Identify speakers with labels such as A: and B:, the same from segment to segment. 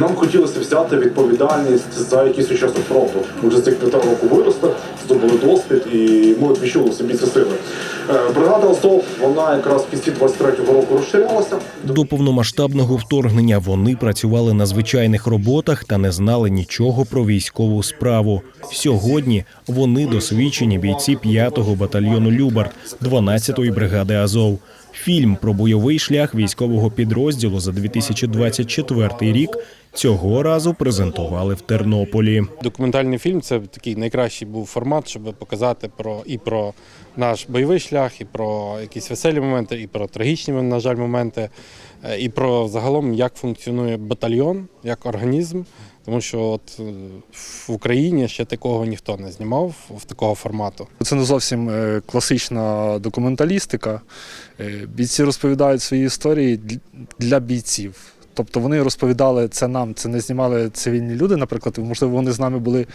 A: Нам хотілося взяти відповідальність за якийсь учасник фронту. Ми вже з цих п'ятого року виросли, здобули досвід, і ми відчули собі ці сили. Е, Бригада Азов, вона якраз кінці 23-го року розширялася.
B: До повномасштабного вторгнення вони працювали на звичайних роботах та не знали нічого про військову справу. Сьогодні вони досвідчені бійці 5-го батальйону Любард 12-ї бригади Азов. Фільм про бойовий шлях військового підрозділу за 2024 рік цього разу презентували в Тернополі.
C: Документальний фільм це такий найкращий був формат, щоб показати про і про наш бойовий шлях, і про якісь веселі моменти, і про трагічні, на жаль, моменти, е, і про загалом як функціонує батальйон як організм. Тому що от е, в Україні ще такого ніхто не знімав в такого формату.
D: Це не зовсім е, класична документалістика. Бійці розповідають свої історії для бійців. Тобто вони розповідали це нам, це не знімали цивільні люди, наприклад, можливо, вони з нами були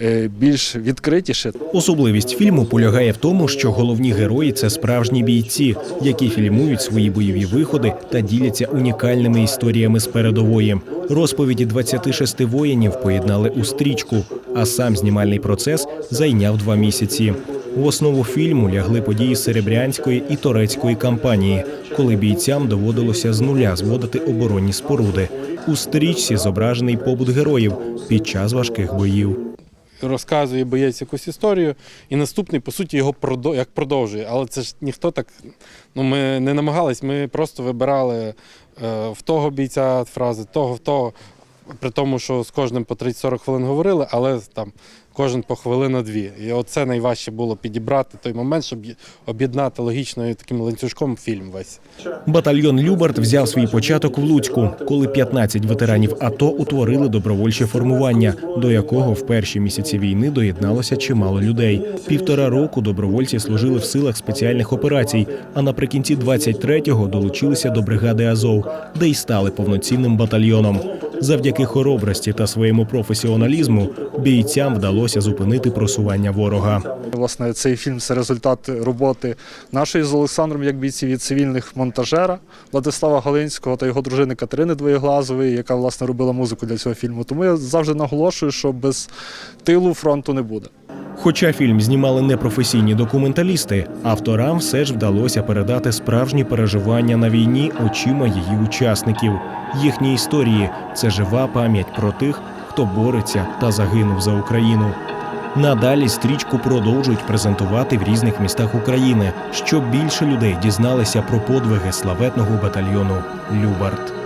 D: е, більш відкритіші.
B: Особливість фільму полягає в тому, що головні герої це справжні бійці, які фільмують свої бойові виходи та діляться унікальними історіями з передової. Розповіді 26 воїнів поєднали у стрічку, а сам знімальний процес зайняв два місяці. В основу фільму лягли події серебрянської і турецької кампанії, коли бійцям доводилося з нуля зводити оборонні споруди. У стрічці зображений побут героїв під час важких боїв.
C: Розказує боєць якусь історію, і наступний, по суті, його як продовжує. Але це ж ніхто так. Ну, ми не намагались, ми просто вибирали е, в того бійця фрази, того, в того. При тому, що з кожним по 30-40 хвилин говорили, але там кожен по хвилину-дві. І оце найважче було підібрати той момент, щоб об'єднати логічно і таким ланцюжком фільм весь.
B: Батальйон Любард взяв свій початок в Луцьку, коли 15 ветеранів АТО утворили добровольче формування, до якого в перші місяці війни доєдналося чимало людей. Півтора року добровольці служили в силах спеціальних операцій, а наприкінці 23-го долучилися до бригади Азов, де й стали повноцінним батальйоном. Завдяки хоробрості та своєму професіоналізму бійцям вдалося зупинити просування ворога.
D: Власне, цей фільм це результат роботи нашої з Олександром, як бійців і цивільних монтажера Владислава Галинського та його дружини Катерини Двоєглазової, яка власне робила музику для цього фільму. Тому я завжди наголошую, що без тилу фронту не буде.
B: Хоча фільм знімали непрофесійні документалісти, авторам все ж вдалося передати справжні переживання на війні очима її учасників. Їхні історії це жива пам'ять про тих, хто бореться та загинув за Україну. Надалі стрічку продовжують презентувати в різних містах України, щоб більше людей дізналися про подвиги славетного батальйону Любард.